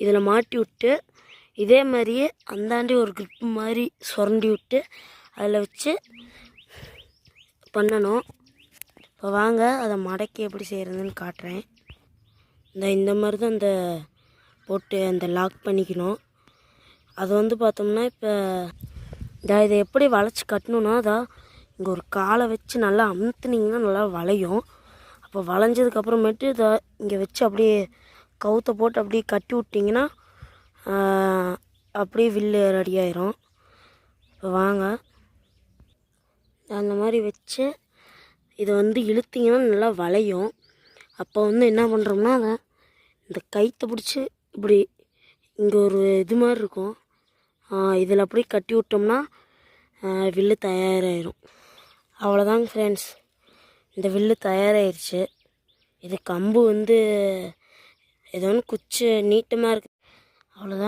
இதில் மாட்டி விட்டு இதே மாதிரியே அந்தாண்டி ஒரு கிரிப் மாதிரி சுரண்டி விட்டு அதில் வச்சு பண்ணணும். இப்போ வாங்க அதை மடக்கி எப்படி செய்கிறதுன்னு காட்டுறேன். இந்த இந்த மாதிரி தான் இந்த போட்டு அந்த லாக் பண்ணிக்கணும். அது வந்து பார்த்தோம்னா இப்போ இந்த இதை எப்படி வளைச்சி கட்டணும்னா அதான் இங்கே ஒரு காலை வச்சு நல்லா அமுத்துனிங்கன்னா நல்லா வளையும். அப்போ வளைஞ்சதுக்கப்புறமேட்டு இதை இங்கே வச்சு அப்படியே கவுத்தை போட்டு அப்படியே கட்டி விட்டிங்கன்னா அப்படியே வில்லு ரெடி ஆயிரும். இப்போ வாங்க. அந்த மாதிரி வச்சு இதை வந்து இழுத்திங்கன்னா நல்லா வளையும். அப்போ வந்து என்ன பண்ணுறோம்னா அதை இந்த கைத்தை பிடிச்சி இப்படி இங்கே ஒரு இது மாதிரி இருக்கும். இதில் அப்படியே கட்டி விட்டோம்னா வில்லு தயாராகிடும் அவ்வளோதாங்க ஃப்ரெண்ட்ஸ் இந்த வில்லு தயாராகிடுச்சு இது கம்பு வந்து ஏதோ ஒன்று குச்சி நீட்டமாக இருக்குது அவ்வளோதான்